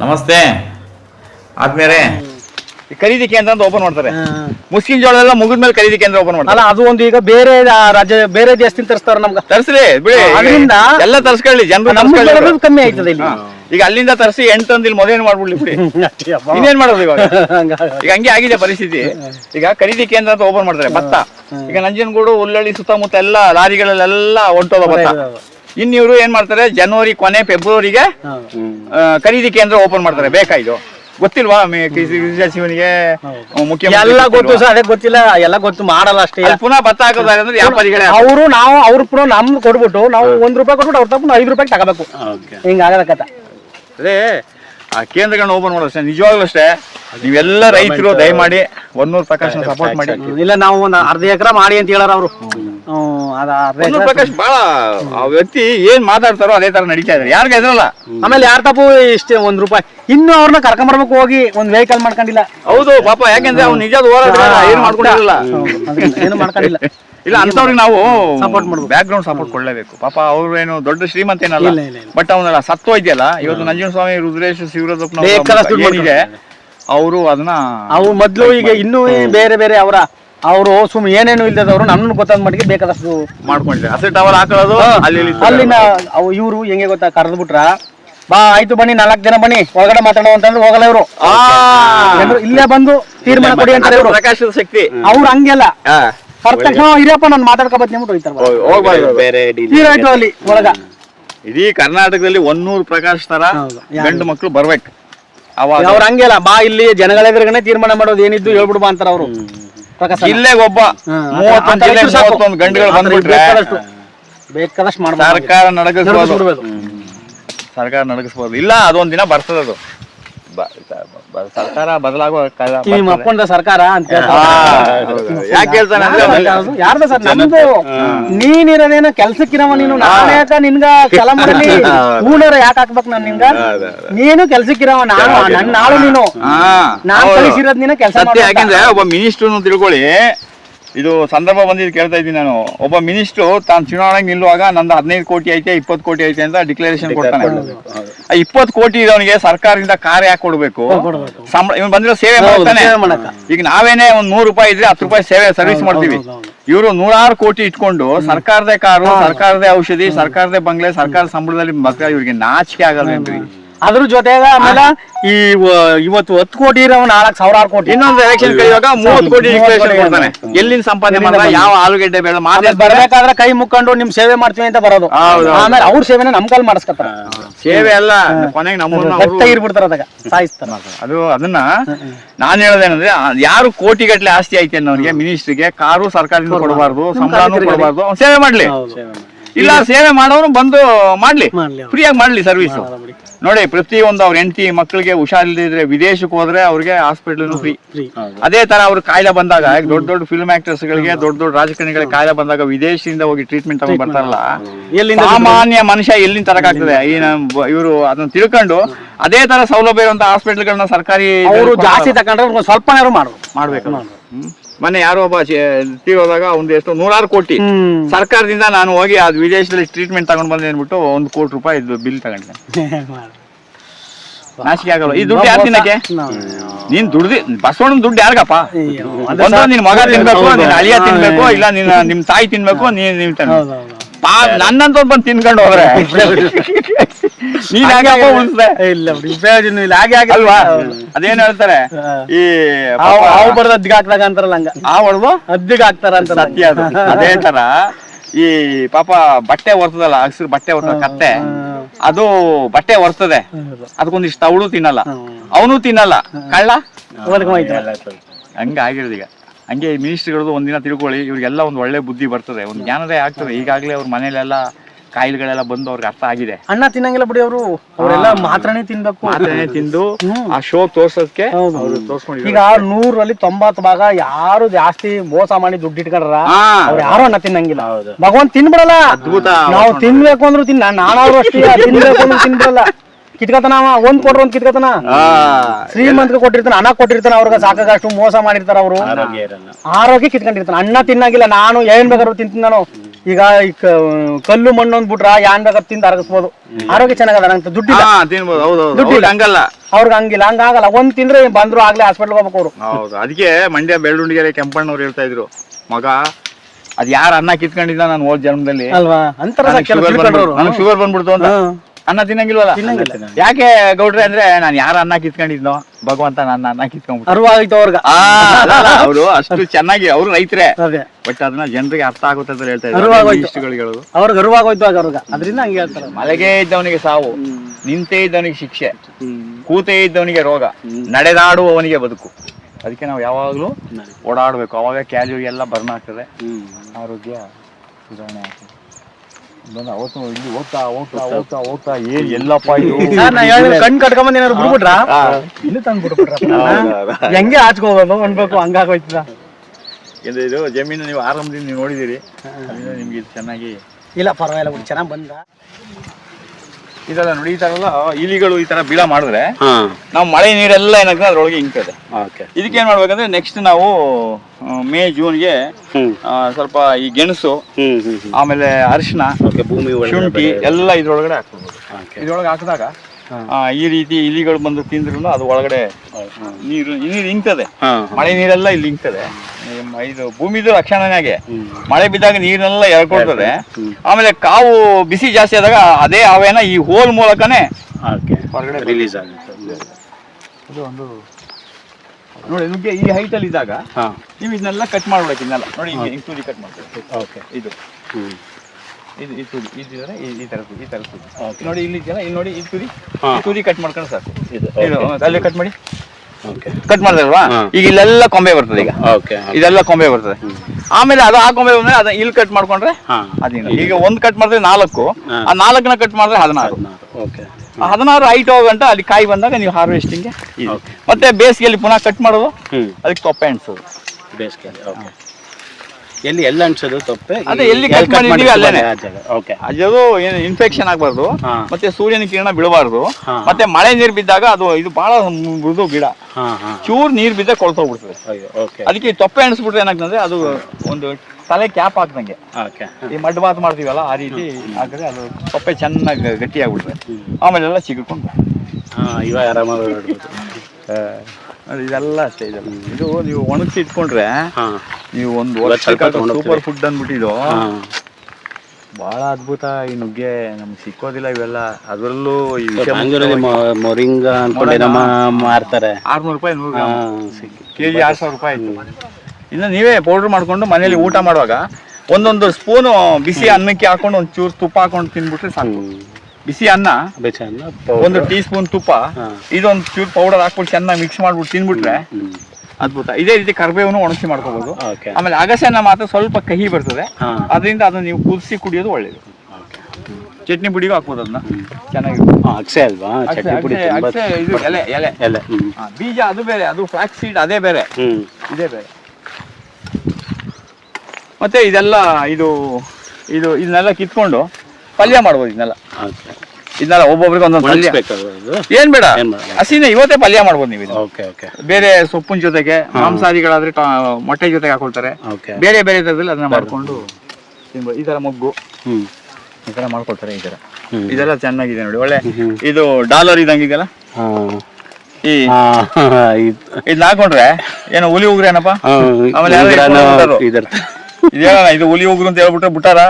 ನಮಸ್ತೆ. ಆದ್ಮೇಲೆ ಈ ಖರೀದಿ ಕೇಂದ್ರ ಅಂತ ಓಪನ್ ಮಾಡ್ತಾರೆ. ಮುಸ್ಕಿನ್ ಜೋಳದೆಲ್ಲ ಮುಗಿದ ಮೇಲೆ ಖರೀದಿ ಕೇಂದ್ರ ಓಪನ್ ಮಾಡ್ತಾರೆ. ಅಲ್ಲ ಅದು ಒಂದು ಈಗ ಬೇರೆ ರಾಜ್ಯ ಬೇರೆ ದೇಶದಿಂದ ತರಿಸ್ತಾರ ನಮ್ಗೆ? ತರಿಸ್ರಿ ಬಿಡಿ. ಅದರಿಂದ ಎಲ್ಲ ತರಿಸ್ಕೊಳ್ಳಿ ಜನರು ಕಮ್ಮಿ ಆಯ್ತದೆ ಇಲ್ಲಿ. ಈಗ ಅಲ್ಲಿಂದ ತರಿಸಿ ಎಂಟು ತಂದು ಇಲ್ಲಿ ಮೊದಲೇನು ಮಾಡ್ಬಿಡ್ಲಿ ಬಿಡಿ. ಇನ್ನೇನ್ ಮಾಡೋದು ಇವಾಗ? ಈಗ ಹಂಗೆ ಆಗಿದೆ ಪರಿಸ್ಥಿತಿ. ಈಗ ಖರೀದಿ ಕೇಂದ್ರ ಅಂತ ಓಪನ್ ಮಾಡ್ತಾರೆ ಭತ್ತ. ಈಗ ನಂಜನಗೂಡು ಉಳ್ಳಳ್ಳಿ ಸುತ್ತಮುತ್ತ ಎಲ್ಲ ಲಾರಿಗಳಲ್ಲೆಲ್ಲ ಹೊಂಟೋದ ಭತ್ತ. ಇನ್ನು ಇವರು ಏನ್ ಮಾಡ್ತಾರೆ? ಜನವರಿ ಕೊನೆ ಫೆಬ್ರವರಿಗೆ ಖರೀದಿ ಕೇಂದ್ರ ಓಪನ್ ಮಾಡ್ತಾರೆ. ಬೇಕಾ ಇದು? ಗೊತ್ತಿಲ್ವಾ? ಶಿವನಿಗೆ ಮುಖ್ಯ ಎಲ್ಲ ಗೊತ್ತು ಸರ್ ಅದೇ ಗೊತ್ತಿಲ್ಲ. ಎಲ್ಲ ಗೊತ್ತು ಮಾಡಲ್ಲ ಅಷ್ಟೇ. ಪುನಃ ಭತ್ತ ಹಾಕೋದಾರೆ ಅಂದ್ರೆ ವ್ಯಾಪಾರಿಗಳೇ ಅವರು ನಾವು ಅವ್ರ ಪುನಃ ನಮ್ಗೆ ಕೊಡ್ಬಿಟ್ಟು ನಾವು ಒಂದ್ ರೂಪಾಯಿ ಕೊಟ್ಬಿಟ್ಟು ಅವ್ರ ತಪ್ಪು ಐದು ರೂಪಾಯಿ ತಗೋಬೇಕು. ಹಿಂಗ ಆಗದ ಕಥ. ಅದೇ ಆ ಕೇಂದ್ರಗಳನ್ನ ಓಪನ್ ಮಾಡೋದು ಅಷ್ಟೇ. ನಿಜವಾಗ್ಲೂ ಅಷ್ಟೇ. ನೀವೆಲ್ಲ ರೈತರು ದಯಮಾಡಿ ಒನ್ನೂರು ಪ್ರಕಾಶ್ ಸಪೋರ್ಟ್ ಮಾಡಿ. ಇಲ್ಲ ನಾವು ಒಂದು ಅರ್ಧ ಎಕರೆ ಮಾಡಿ ಅಂತ ಹೇಳಾರ ಅವರು. ಅರ್ಧ ಒನ್ನೂರು ಪ್ರಕಾಶ್ ಬಹಳ ಆ ವ್ಯಕ್ತಿ ಏನ್ ಮಾತಾಡ್ತಾರೋ ಅದೇ ತರ ನಡೀತಾ ಇದ್ದಾರೆ ಯಾರ್ಗ ಹೆದರಲ್ಲ. ಆಮೇಲೆ ಯಾರ ತಪ್ಪು ಇಷ್ಟೇ ಒಂದ್ ರೂಪಾಯಿ. ಇನ್ನು ಅವ್ರನ್ನ ಕರ್ಕೊಂಬರ್ಬೇಕು ಹೋಗಿ ಒಂದ್ ವೆಹಿಕಲ್ ಮಾಡ್ಕೊಂಡಿಲ್ಲ. ಹೌದು ಪಾಪ ಯಾಕೆಂದ್ರೆ ಅವ್ನು ನಿಜ ಹೋರಾಟ ಏನು ಮಾಡ್ಕೊಂಡಿಲ್ಲ ಏನು ಮಾಡ್ಕೊಂಡಿಲ್ಲ. ಇಲ್ಲ ಅಂತವ್ರಿಗೆ ನಾವು ಸಪೋರ್ಟ್ ಮಾಡ್ಬೇಕು. ಬ್ಯಾಕ್ ಗ್ರೌಂಡ್ ಸಪೋರ್ಟ್ ಕೊಡ್ಲೇಬೇಕು. ಪಾಪ ಅವ್ರು ಏನು ದೊಡ್ಡ ಶ್ರೀಮಂತ ಏನಲ್ಲ ಇಲ್ಲ, ಇಲ್ಲ, ಇಲ್ಲ. ಬಟ್ ಅವನಲ್ಲ ಸತ್ತು ಇದೆಯಲ್ಲ ಇವತ್ತು ನಂಜನಸ್ವಾಮಿ ರುದ್ರೇಶ್ ಶಿವರದಪ್ಪನ ಬೇಕಾದಷ್ಟು ದುಡ್ಡು ಏನಿದೆ ಅವರು ಅದನ್ನ ಅವು ಮೊದ್ಲು ಈಗ ಇನ್ನೂ ಬೇರೆ ಬೇರೆ ಅವರ ಅವರು ಸುಮ್ ಏನೇನು ಇಲ್ದದವ್ರು ನನ್ನ ಗೊತ್ತಾದ ಮಟ್ಟಿಗೆ ಬೇಕಾದಷ್ಟು ಮಾಡ್ಕೊಂಡಿದ್ದಾರೆ. ಅಸೆಟ್ ಹಾಕೊಳ್ಳೋದು ಅಲ್ಲಿ ಇಲ್ಲಿ ಅಲ್ಲಿನ ಅವು ಇವರು ಹೆಂಗೆ ಗೊತ್ತಾ ಕರೆದು ಬಿಟ್ರ ಬಾ ಆಯ್ತು ಬನ್ನಿ ನಾಲ್ಕು ಜನ ಬನ್ನಿ ಒಳಗಡೆ ಮಾತಾಡೋ ಅಂತಂದ್ರೆ ಹೋಗಲ್ಲ ಇವರು. ಆ, ಇಲ್ಲೇ ಬಂದು ತೀರ್ಮಾನ ಕೊಡಿ ಅಂತಾರೆ ಇವರು. ಪ್ರಕಾಶದ ಶಕ್ತಿ. ಅವ್ರು ಹಂಗೆಲ್ಲ ತಕ್ಷಣ ನಾನು ಹೋಯ್ತಾರ ಹೋಗ್ಬಾರ್ದು. ಬೇರೆ ಅಲ್ಲಿ ಒಳಗ. ಇಡೀ ಕರ್ನಾಟಕದಲ್ಲಿ ಒನ್ನೂರು ಪ್ರಕಾಶ್ ತರ ಹೌದು. ಗಂಡು ಮಕ್ಕಳು ಬರ್ಬೇಕು. ಅವಾಗ ಅವ್ರ ಹಂಗೆಲ್ಲ ಬಾ ಇಲ್ಲಿ ಜನಗಳ ಎದುರುಗನೆ ತೀರ್ಮಾನ ಮಾಡೋದು ಏನಿದ್ದು ಹೇಳ್ಬಿಡು ಬಾ ಅಂತಾರ ಅವರು. ಇಲ್ಲೇ ಜಿಲ್ಲೆಗೆ ಒಬ್ಬ ಮೂವತ್ತೊಂದು ಸಾಕು. ಮೂವತ್ತೊಂದು ಗಂಡುಗಳು ಬಂದ್ಬಿಟ್ರೆ ಬೇಕಾದಷ್ಟು ಬೇಕಾದಷ್ಟು ಮಾಡ್ಬೋದು ಸರ್ಕಾರ ನಡಗಿಸ್ಬೋದು. ಸರ್ಕಾರ ನಡಗಿಸ್ಬೋದು. ಇಲ್ಲ ಅದೊಂದ್ ದಿನ ಬರ್ತದೆ ಅದು. ಬ- ಬ- ಸರ್ಕಾರ ಬದಲಾಗುವ ಕಾಲ ನಿಮ್ಮ. ಅಪ್ಪಂದ ಸರ್ಕಾರ ಅಂತ. ಯಾಕೆ ಹೇಳ್ತಾನೆ ಅಂದ್ರೆ ಯಾರ್ದು? ಸರ್? ನಮ್ದು ನೀನಿರೋದೇನ ಕೆಲ್ಸಕ್ಕಿರವ ನೀನು? ನಾನೇಕ ನಿನ್ಗ ಕೆಲ ಮಾಡಲಿ ಹೂನರ ಯಾಕೆ ಹಾಕ್ಬೇಕು ನಾನು ನಿನ್ಗ? ನೀನು ಕೆಲ್ಸಕ್ಕಿರವ ನಾನು? ನನ್ನ ನಾಳು ನೀನು ನಾನು. ನಾನ್ ಹೌದು. ಕಳಿಸಿರೋದ್ ನೀನು ಕೆಲಸ ಸತ್ಯ ಯಾಕೆಂದ್ರೆ ಒಬ್ಬ ಮಿನಿಸ್ಟರ್ ತಿಳ್ಕೊಳ್ಳಿ. ಇದು ಸಂದರ್ಭ ಬಂದಿದ್ದು ಕೇಳ್ತಾ ಇದ್ದೀನಿ ನಾನು. ಒಬ್ಬ ಮಿನಿಸ್ಟ್ರು ತಾನು ಚುನಾವಣೆಗೆ ನಿಲ್ಲುವಾಗ ನಂದು ಹದಿನೈದು ಕೋಟಿ ಐತೆ ಇಪ್ಪತ್ತು ಕೋಟಿ ಐತೆ ಅಂತ ಡಿಕ್ಲರೇಷನ್ ಕೊಡ್ತಾನೆ. ಆ ಇಪ್ಪತ್ತು ಕೋಟಿ ಇರೋನಿಗೆ ಸರ್ಕಾರದಿಂದ ಕಾರ್ ಯಾಕೆ ಕೊಡಬೇಕು. ಸಂಬಳ ಇವನು ಬಂದಿರೋ ಸೇವೆ ಮಾಡ್ತಾನೆ. ಈಗ ನಾವೇನೇ ಒಂದ್ ನೂರು ರೂಪಾಯಿ ಇದ್ರೆ ಹತ್ತು ರೂಪಾಯಿ ಸೇವೆ ಸರ್ವಿಸ್ ಮಾಡ್ತೀವಿ. ಇವರು ನೂರಾರು ಕೋಟಿ ಇಟ್ಕೊಂಡು ಸರ್ಕಾರದೇ ಕಾರು ಸರ್ಕಾರದೇ ಔಷಧಿ ಸರ್ಕಾರದೇ ಬಂಗ್ಲೆ ಸರ್ಕಾರದ ಸಂಬಳದಲ್ಲಿ ಮಕ್ಕಳ ಇವ್ರಿಗೆ ನಾಚಿಕೆ ಆಗಲ್ವೇನ್ರಿ? ಅದ್ರ ಜೊತೆಗ ಆಮೇಲೆ ಈ ವ- ಇವತ್ತು ಹತ್ತು ಕೋಟಿ ಇರೋ ನಾಲ್ಕು ಸಾವಿರಾರು ಕೋಟಿ. ಇನ್ನೊಂದು ಎಲೆಕ್ಷನ್ ಕೈಯಾಗ ಮೂವತ್ತು ಕೋಟಿ ಡಿಕ್ಲರೇಷನ್ ಕೊಡ್ತಾನೆ. ಎಲ್ಲಿಂದ ಸಂಪಾದನೆ ಮಾಡಲ್ಲ ಯಾವ ಆಲೂಗಡ್ಡೆ ಬೇಡ ಆಮೇಲೆ ಬರ್ಬೇಕಾದ್ರೆ ಕೈ ಮುಕ್ಕೊಂಡು ನಿಮ್ ಸೇವೆ ಮಾಡ್ತೀವಿ ಅಂತ ಬರೋದು. ಹೌದು, ಹೌದು. ಆಮೇಲೆ ಅವ್ರ ಸೇವೆನ ನಮ್ ಕಾಲ್ ಮಾಡಿಸ್ಕೊತಾರ. ಸೇವೆ ಅಲ್ಲ ಕೊನೆಗೆ ನಮ್ಮನ್ನ ಅವರು ಇರ್ಬಿಡ್ತಾರ ಅದಾಗ. ಸಾಯಿಸ್ತಾರ. ಅದು ಅದನ್ನ ನಾನು ಹೇಳೋದೇನಂದ್ರೆ ಆ, ಯಾರು ಕೋಟಿಗಟ್ಲೆ ಆಸ್ತಿ ಐತೆ ಅನ್ನೋರಿಗೆ ಮಿನಿಸ್ಟ್ರಿಗೆ ಕಾರು ಸರ್ಕಾರದಿಂದ ಕೊಡಬಾರ್ದು. ಸಂಬಳನೂ ಕೊಡಬಾರ್ದು. ಅವ್ನು ಸೇವೆ ಮಾಡ್ಲಿ. ಇಲ್ಲ ಸೇವೆ ಮಾಡೋರು ಬಂದು ಮಾಡ್ಲಿ. ಮಾಡ್ಲಿ ಅವ್ರು. ಫ್ರೀಯಾಗಿ ಮಾಡ್ಲಿ ಸರ್ವಿಸ್ ನೋಡಿ ಪ್ರತಿ ಒಂದು ಅವ್ರ ಹೆಂಡತಿ ಮಕ್ಕಳಿಗೆ ಹುಷಾರಿಲ್ಲದಿದ್ರೆ ವಿದೇಶಕ್ಕೆ ಹೋದ್ರೆ ಅವ್ರಿಗೆ ಹಾಸ್ಪಿಟಲ್ ಫ್ರೀ. ಅದೇ ತರ ಅವ್ರ ಕಾಯಿಲೆ ಬಂದಾಗ ಈಗ ದೊಡ್ಡ ದೊಡ್ಡ ಫಿಲ್ಮ್ ಆಕ್ಟರ್ಸ್ ಗಳಿಗೆ ದೊಡ್ಡ ದೊಡ್ಡ ರಾಜಕಾರಣಿಗಳಿಗೆ ಕಾಯಿಲೆ ಬಂದಾಗ ವಿದೇಶದಿಂದ ಹೋಗಿ ಟ್ರೀಟ್ಮೆಂಟ್ ತಗೊಂಡ್ ಬರ್ತಾರಲ್ಲ ಎಲ್ಲಿಂದ ಸಾಮಾನ್ಯ ಮನುಷ್ಯ ಎಲ್ಲಿಂದ ತರಕಾಗ್ತದೆ ಈ ಇವರು ಅದನ್ನ ತಿಳ್ಕೊಂಡು ಅದೇ ತರ ಸೌಲಭ್ಯ ಇರುವಂತ ಹಾಸ್ಪಿಟಲ್ಗಳನ್ನ ಸರ್ಕಾರಿ ಅವರು ಜಾಸ್ತಿ ಒಂದ್ ಸ್ವಲ್ಪನಾರು ಮಾಡು ಮಾಡ್ಬೇಕು. ಹ್ಮ್. ಮೊನ್ನೆ ಯಾರೋ ಒಬ್ಬ ಚೆ- ತೀರೋದಾಗ ಒಂದು ಎಷ್ಟು ನೂರಾರು ಕೋಟಿ. ಸರ್ಕಾರದಿಂದ ನಾನು ಹೋಗಿ ಅದು ವಿದೇಶದಲ್ಲಿ ಟ್ರೀಟ್ಮೆಂಟ್ ತಗೊಂಡ್ ಬಂದೆ ಅಂದ್ಬಿಟ್ಟು ಒಂದು ಕೋಟಿ ರೂಪಾಯಿ ಬಿಲ್ ತಗೊಂಡೆ. ನಾಚಿಕೆ ಆಗಲ್ಲ ಈ ದುಡ್ಡು ಯಾರು ತಿನ್ನಕ್ಕೆ? ನೀನ್ ದುಡ್ದು ಬಸವಣ್ಣನ ದುಡ್ಡು ಯಾರಿಗಪ್ಪ? ಒಂದು ನಿನ್ ಮಗ ತಿನ್ಬೇಕು ನಿನ್ ಅಳಿಯ ತಿನ್ಬೇಕು ಇಲ್ಲ ನಿನ್ನ ನಿಮ್ ತಾಯಿ ತಿನ್ಬೇಕು ನೀನ್ ನಿಮ್ ನನ್ನಂತ ಬಂದು ತಿನ್ಕೊಂಡು ಹೋದ್ರೆ. ನೀನ್ ಉಳಿಸ್ದೆ. ಇಲ್ಲ ಇಲ್ಲ. ಹಾಗೆ ಹಾಗೆ ಅಲ್ವಾ? ಅದೇನ್ ಹೇಳ್ತಾರೆ? ಈ ಹಾವು ಹಾವು ಅದ್ದಿಗೆ ಹಾಕ್ದಾಗ ಅಂತಾರಲ್ಲ ಹಂಗ. ಆ ಹೊಡೆದು ಅದ್ದಿಗೆ ಹಾಕ್ತಾರ ಅಂತ ಸತ್ಯ ಅದು. ಅದೇ ತರ ಈ ಪಾಪ ಬಟ್ಟೆ ಒರ್ತದಲ್ಲ ಹಸಿರು ಬಟ್ಟೆ ಒರ್ತದ ಕತ್ತೆ ಅದು ಬಟ್ಟೆ ಒರ್ತದೆ ಅದಕ್ಕೊಂದಿಷ್ಟು ಅವಳು ತಿನ್ನಲ್ಲ. ಅವನು ತಿನ್ನಲ್ಲ. ಕಳ್ಳ? ಹಂಗ ಆಗಿರೋದು ಈಗ. ಹಂಗೆ ಈ ಮಿನಿಸ್ಟ್ರಿಗಳದ್ದು ಒಂದಿನ ತಿಳ್ಕೊಳ್ಳಿ ಇವ್ರಿಗೆಲ್ಲ ಒಂದು ಒಳ್ಳೆ ಬುದ್ಧಿ ಬರ್ತದೆ. ಒಂದು ಜ್ಞಾನದೇ ಆಗ್ತದೆ. ಈಗಾಗಲೇ ಅವ್ರ ಮನೇಲೆಲ್ಲ ಕಾಯಿಲೆಗಳೆಲ್ಲ ಬಂದು ಅವ್ರಿಗೆ ಅರ್ಥ ಆಗಿದೆ. ಅಣ್ಣ ತಿನ್ನಂಗಿಲ್ಲ ಬಿಡಿ ಅವರು. ಅವರೆಲ್ಲ ಮಾತ್ರನೇ ತಿನ್ಬೇಕು. ಮಾತ್ರನೇ ತಿಂದು ಆ ಶೋ ತೋರ್ಸೋದಕ್ಕೆ. ಅವ್ರು ಈಗ ನೂರಲ್ಲಿ ತೊಂಬತ್ ಭಾಗ ಯಾರು ಜಾಸ್ತಿ ಮೋಸ ಮಾಡಿ ದುಡ್ಡು ಇಟ್ಕೊಂಡ್ರ ಅವ್ರು ಯಾರು ಅನ್ನ ತಿನ್ನಂಗಿಲ್ಲ. ಭಗವಂತ ತಿನ್ಬಿಡಲ್ಲ. ಅದ್ಭುತ ನಾವು ತಿನ್ಬೇಕು ಅಂದ್ರು ತಿನ್ನ ನಾನಾದ್ರು ಅಷ್ಟೇ ತಿನ್ಬೇಕು ಅಂದ್ರು ತಿನ್ಬಿಡಲ್ಲ. ಕಿತ್ಕತನ ಅವ ಒಂದ್ ಕೊಟ್ರ ಒಂದ್ ಕಿತ್ಕತನ ಆ, ಶ್ರೀಮಂತ ಕೊಟ್ಟಿರ್ತಾನ ಹಣ ಕೊಟ್ಟಿರ್ತಾನ ಅವ್ರಿಗೆ ಸಾಕಾಗಷ್ಟು ಮೋಸ ಮಾಡಿರ್ತಾರ ಅವರು. ಆರೋಗ್ಯ ಕಿತ್ಕೊಂಡಿರ್ತಾನ ಅಣ್ಣ ತಿನ್ನಂಗಿಲ್ಲ ನಾನು ಏನ್ ಬೇಕಾದ್ರು ತಿಂತೀನಿ ನಾನು. ಈಗ ಈ ಕ- ಕಲ್ಲು ಮಣ್ಣು ಅಂದ್ಬಿಟ್ರ ಯಾನ್ ಬೇಕಾದ್ ತಿಂದು ಅರಗಿಸ್ಬೋದು. ಆರೋಗ್ಯ ಚೆನ್ನಾಗದ ನಂಗೆ ದುಡ್ಡು ಹಾ ತಿನ್ಬೋದು. ಹೌದು ಹೌದು. ದುಡ್ಡಿಲ್ಲ. ಅವ್ರಿಗೆ ಹಂಗಲ್ಲ. ಅವ್ರಿಗೆ ಹಂಗಿಲ್ಲ. ಹಂಗಾಗಲ್ಲ. ಒಂದ್ ತಿಂದ್ರೆ ಬಂದ್ರು ಆಗ್ಲೇ ಹಾಸ್ಪಿಟಲ್ ಹೋಗ್ಬೇಕು ಅವ್ರು. ಹೌದು. ಅದಕ್ಕೆ ಮಂಡ್ಯ ಬೆಳ್ಳುಂಡಿಗೆರೆ ಕೆಂಪಣ್ಣವ್ರು ಹೇಳ್ತಾ ಇದ್ರು. ಮಗ ಅದ್ ಯಾರ ಅನ್ನ ಕಿತ್ಕೊಂಡಿದ್ದ ನಾನು ಹೋದ್ ಜನ್ಮದಲ್ಲಿ? ಅಲ್ವಾ? ಅಂತರ ಶುಗರ್ ಬಂದ್ಬಿಡ್ತು. ನನಗೆ ಶುಗರ್ ಬಂದ್ಬಿಡ್ತು ಅಂತ. ಅನ್ನ ತಿನ್ನಂಗಿಲ್ವಲ್ಲ? ಯಾಕೆ ಗೌಡ್ರೆ ಅಂದ್ರೆ ನಾನು ಯಾರ ಅನ್ನ ಕಿತ್ಕೊಂಡಿದ್ನೋ? ಭಗವಂತ ನನ್ನ ಅನ್ನ ಕಿತ್ಕೊಂಡ್ಬಿಟ್ಟು ಅರಿವಾಯ್ತು ಅವ್ರಿಗೆ ಅವರು ಅಷ್ಟು ಚೆನ್ನಾಗಿ ಅವ್ರು ರೈತರೇ. ಅದೇ. ಬಟ್ ಅದನ್ನ ಜನರಿಗೆ ಅರ್ಥ ಆಗುತ್ತೆ ಅಂತ ಹೇಳ್ತಾ ಅರಿವಾಗೋಯ್ತು. ಇದ್ದಾರೆ ಇಷ್ಟಗಳು ಹೇಳೋದು. ಅವ್ರಿಗೆ ಅರಿವಾಗೋಯ್ತು ಆಗ ಅವ್ರಿಗೆ. ಅದರಿಂದ ಹಂಗೆ ಹೇಳ್ತಾರೆ. ಮಲಗೇ ಇದ್ದವನಿಗೆ ಸಾವು ನಿಂತೇ ಇದ್ದವನಿಗೆ ಶಿಕ್ಷೆ ಕೂತೇ ಇದ್ದವನಿಗೆ ರೋಗ ನಡೆದಾಡುವವನಿಗೆ ಬದುಕು. ಅದಕ್ಕೆ ನಾವು ಯಾವಾಗಲೂ ಓಡಾಡಬೇಕು. ಅವಾಗ ಕ್ಯಾಲೋರಿ ಎಲ್ಲ ಬರ್ನ್ ಆಗ್ತದೆ. ಆರೋಗ್ಯ ಸುಧಾರಣೆ ಆಗ್ತದೆ. ಬಂದ ಅವತ್ತು ಇಲ್ಲಿ ಹೋಗ್ತಾ ಹೋಗ್ತಾ ಹೋಗ್ತಾ ಹೋಗ್ತಾ ಏನ್ ಎಲ್ಲಪ್ಪ ಇದು? ನಾನ್ ಕಣ್ ಕಟ್ಕೊಂಬಂದ್ ಏನಾದ್ರು ಬಿಡ್ಬಿಟ್ರ ಇಲ್ಲಿ ತಂದ್ ಬಿಡ್ಬಿಟ್ರ ಹೆಂಗೆ ಆಚ್ಕೋಬೋದು ಅನ್ಬೇಕು ಹಂಗಾಗೋಯ್ತದ ಇದು ಇದು ಜಮೀನು ನೀವು ಆರಂಭದಿಂದ ನೀವು ನೋಡಿದಿರಿ ಅದರಿಂದ ನಿಮ್ಗೆ ಇದು ಚೆನ್ನಾಗಿ ಇಲ್ಲ ಪರವಾಗಿಲ್ಲ ಚೆನ್ನಾಗ್ ಬಂದ. ಇದೆಲ್ಲ ನೋಡಿ ಈ ತರ ಎಲ್ಲ ಇಲಿಗಳು ಈ ತರ ಬೀಳ ಮಾಡಿದ್ರೆ ನಾವು ಮಳೆ ನೀರೆಲ್ಲ ಏನಾಗ್ತದೆ ಅದ್ರೊಳಗೆ ಇಂಕದೆ ಇದಕ್ಕೆ ಏನ್ ಮಾಡ್ಬೇಕಂದ್ರೆ ನೆಕ್ಸ್ಟ್ ನಾವು ಮೇ ಜೂನ್ಗೆ ಗೆ ಸ್ವಲ್ಪ ಈ ಗೆಣಸು ಆಮೇಲೆ ಅರಿಶಿನ ಶುಂಠಿ ಎಲ್ಲ ಇದ್ರೊಳಗಡೆ ಹಾಕ್ಬೋದು. ಇದ್ರೊಳಗೆ ಹಾಕಿದಾಗ ಈ ರೀತಿ ಇಲಿಗಳು ಬಂದು ತಿಂದ್ರು ಅದು ಒಳಗಡೆ ನೀರು ನೀರು ಇಂಗ್ತದೆ ಮಳೆ ನೀರೆಲ್ಲ ಇಲ್ಲಿ ನಿಮ್ಮ ಇದು ಭೂಮಿದು ಲಕ್ಷಣನೇ ಹ್ಮ್ ಮಳೆ ಬಿದ್ದಾಗ ನೀರನ್ನೆಲ್ಲ ಎಳ್ಕೊಡ್ತದೆ ಆಮೇಲೆ ಕಾವು ಬಿಸಿ ಜಾಸ್ತಿ ಆದಾಗ ಅದೇ ಅವೇನ ಈ ಹೋಲ್ ಮೂಲಕನೇ ಹೊರಗಡೆ ರಿಲೀಸ್ ಆಗುತ್ತೆ. ಒಂದು ನೋಡಿ ನಿಮಗೆ ಈ ಹೈಟ್ ಅಲ್ಲಿ ಇದ್ದಾಗ ನೀವು ಇದನ್ನೆಲ್ಲ ಕಟ್ ಮಾಡ್ಬೇಕು ಇದನ್ನೆಲ್ಲ. ನೋಡಿ ಹಿಂಗೆ ತುದಿ ಕಟ್ ಮಾಡ್ಬೇಕು ಓಕೆ. ಇದು. ಇದು ಈ ತುದಿ ಈ ತರ ತುದಿ ಈ ತರ ತುದಿ ನೋಡಿ ಇಲ್ಲಿ ಇದೆಯಲ್ಲ ಇಲ್ಲಿ ನೋಡಿ ಈ ತುರಿ. ತುದಿ ಕಟ್ ಮಾಡ್ಕೊಂಡು ಸಾಕು. ಇದು. ಅಲ್ಲಿ ಕಟ್ ಮಾಡಿ. ಕಟ್ ಮಾಡಿದ್ರಲ್ವಾ ಹಾ. ಈಗ ಇಲ್ಲೆಲ್ಲ ಕೊಂಬೆ ಬರ್ತದೆ ಈಗ. ಓಕೆ ಇದೆಲ್ಲ ಕೊಂಬೆ ಬರ್ತದೆ. ಆಮೇಲೆ ಅದು ಆ ಕೊಂಬೆ ಬಂದ್ರೆ ಅದನ್ನ ಇಲ್ಲಿ ಕಟ್ ಮಾಡ್ಕೊಂಡ್ರೆ ಅದೇನು ಈಗ ಒಂದ್ ಕಟ್ ಮಾಡಿದ್ರೆ ನಾಲ್ಕು ಆ ನಾಲ್ಕನ ಕಟ್ ಮಾಡಿದ್ರೆ ಹದಿನಾರು. ಹದಿನಾರು. ಹೈಟ್ ಹೋಗಂಟ ಅಲ್ಲಿ ಕಾಯಿ ಬಂದಾಗ ನೀವು ಹಾರ್ವೆಸ್ಟಿಂಗ್. ಮತ್ತೆ ಬೇಸಿಗೆಯಲ್ಲಿ ಪುನಃ ಕಟ್ ಮಾಡೋದು ಅದಕ್ಕೆ ತೊಪ್ಪೆ ಅಣಿಸೋದು ಬೇಸಿಗೆಯಲ್ಲಿ ಎಲ್ಲಿ ಎಲ್ಲ ಅನ್ಸೋದು ತಪ್ಪೆ? ಅದೇ ಎಲ್ಲಿ ಕಟ್ ಅಲ್ಲೇನೆ. ಓಕೆ ಅದು ಏನು ಇನ್ಫೆಕ್ಷನ್ ಆಗಬಾರ್ದು. ಮತ್ತೆ ಸೂರ್ಯನ ಕಿರಣ ಬೀಳಬಾರ್ದು. ಮತ್ತೆ ಮಳೆ ನೀರು ಬಿದ್ದಾಗ ಅದು ಇದು ಬಹಳ ಮೃದು ಗಿಡ. ಚೂರ್ ನೀರ್ ಬಿದ್ದ ಕೊಳ್ತೋಗ್ಬಿಡ್ತದೆ. ಅದಕ್ಕೆ ಈ ತೊಪ್ಪೆ ಅಣಿಸ್ಬಿಟ್ರೆ ಏನಾಗ್ತದೆ ಅದು ಒಂದು ತಲೆ ಕ್ಯಾಪ್ ಹಾಕ್ದಂಗೆ ಈ ಮಡ್ ಮಾತು ಮಾಡ್ತೀವಲ್ಲ ಆ ರೀತಿ ಹಾಕಿದ್ರೆ ಅದು ತೊಪ್ಪೆ ಚೆನ್ನಾಗಿ ಗಟ್ಟಿ ಆಗ್ಬಿಡ್ತದೆ ಆಮೇಲೆಲ್ಲ ಸಿಗಕೊಂಡು. ಹಾ ಇವಾಗ ಆರಾಮಾಗಿ ಇದೆಲ್ಲ ಅಷ್ಟೇ ಇದೆ. ಇದು ನೀವು ಒಣಗಿಸಿ ಇಟ್ಕೊಂಡ್ರೆ ಹಾ. ನೀವು ಒಂದು ಸ್ವಲ್ಪ. ಸೂಪರ್ ಫುಡ್ ಅಂದ್ಬಿಟ್ಟಿದ್ದು ಹಾ. ಬಹಳ ಅದ್ಭುತ ಈ ನುಗ್ಗೆ ನಮ್ಗೆ ಸಿಕ್ಕೋದಿಲ್ಲ ಇವೆಲ್ಲ. ಅದರಲ್ಲೂ ಈ ವಿಷ ಬ್ಯಾಂಗ್ಳೂರಲ್ಲಿ ಮೊ- ಮೊರಿಂಗ ಅನ್ಕೊಂಡೆ ನಮ್ಮ ಮಾರ್ತಾರೆ. ಆರ್ನೂರು ರೂಪಾಯಿ ನೂರು ಹಾ ಗ್ರಾಮ್. ಸಿಕ್ಕಿ ಕೆ ಜಿ ಆರು ಸಾವಿರ ರೂಪಾಯಿ ಆಯ್ತು. ಇನ್ನು ನೀವೇ ಪೌಡ್ರ್ ಮಾಡ್ಕೊಂಡು ಮನೇಲಿ ಊಟ ಮಾಡುವಾಗ ಒಂದೊಂದು ಸ್ಪೂನು ಬಿಸಿ ಅನ್ನಕ್ಕೆ ಹಾಕೊಂಡು ಒಂದು ಚೂರು ತುಪ್ಪ ಹಾಕೊಂಡು ತಿನ್ಬಿಟ್ರೆ ಸಾಕು. ಹ್ಮ್. ಬಿಸಿ ಅನ್ನ ಒಂದು ಟೀ ಸ್ಪೂನ್ ತುಪ್ಪ ಇದೊಂದು ಚೂರು ಪೌಡರ್ ಹಾಕ್ಬಿಟ್ಟು ಚೆನ್ನಾಗಿ ಮಿಕ್ಸ್ ಮಾಡ್ಬಿಟ್ಟು ತಿನ್ಬಿಟ್ರೆ ಅದ್ಭುತ. ಇದೇ ರೀತಿ ಕರ್ಬೇವನ್ನು ಒಣಸಿ ಮಾಡ್ಕೋಬಹುದು ಆಮೇಲೆ ಅಗಸೆನ ಮಾತ್ರ ಸ್ವಲ್ಪ ಕಹಿ ಬರ್ತದೆ. ಅದರಿಂದ ಅದನ್ನ ನೀವು ಕುದಿಸಿ ಕುಡಿಯೋದು ಒಳ್ಳೇದು. ಚಟ್ನಿ ಪುಡಿಗೂ ಹಾಕ್ಬೋದು ಅದನ್ನ. ಚೆನ್ನಾಗಿ ಅಲ್ವಾ? ಚಟ್ನಿ ಪುಡಿ ಇದು ಎಲೆ ಎಲೆ. ಎಲೆ. ಬೀಜ ಅದು ಬೇರೆ ಅದು ಫ್ಲಾಕ್ಸ್ ಸೀಡ್ ಅದೇ ಬೇರೆ. ಇದೇ ಬೇರೆ. ಮತ್ತೆ ಇದೆಲ್ಲ ಇದು ಇದು ಇದನ್ನೆಲ್ಲ ಕಿತ್ಕೊಂಡು ಪಲ್ಯ ಮಾಡ್ಬೋದು ಇದನ್ನೆಲ್ಲ. ಇದನ್ನೆಲ್ಲ ಒಬ್ಬೊಬ್ರಿಗೆ ಒಂದೊಂದು ಪಲ್ಯ. ಏನ್ ಬೇಡ. ಹಸಿನ ಇವತ್ತೇ ಪಲ್ಯ ಮಾಡ್ಬೋದು ನೀವು ಇದನ್ನ. Okay okay. ಬೇರೆ ಸೊಪ್ಪಿನ ಜೊತೆಗೆ ಮಾಂಸಾದಿಗಳಾದ್ರೆ ಟಾ- ಮೊಟ್ಟೆ ಜೊತೆಗೆ ಹಾಕೊಳ್ತಾರೆ. ಓಕೆ. ಬೇರೆ ಬೇರೆ ಥರದಲ್ಲಿ ಅದನ್ನ ಮಾಡ್ಕೊಂಡು ತಿನ್ಬೋದು ಈ ತರ ಮೊಗ್ಗು. ಹ್ಮ್. ಈ ತರ ಮಾಡ್ಕೊಳ್ತಾರೆ ಈ ತರ. ಹ್ಮ್. ಇದೆಲ್ಲ ಚೆನ್ನಾಗಿದೆ ನೋಡಿ. ಒಳ್ಳೆ ಇದು ಡಾಲರ್ ಇದಂಗೆ ಇದೆಯಲ್ಲ? ಹಾ. ಈ ಹಾ ಇದು. ಇದನ್ನ ಹಾಕೊಂಡ್ರೆ ಏನೋ ಹುಲಿ ಉಗ್ರೇನಪ್ಪ? ಆಮೇಲೆ ಯಾರೋ ಇದರ ಇದೇನ ಇದು ಹುಲಿ ಉಗ್ರು ಅಂತ ಹೇಳ್ಬಿಟ್ರೆ ಬಿಟ್ಟಾರ?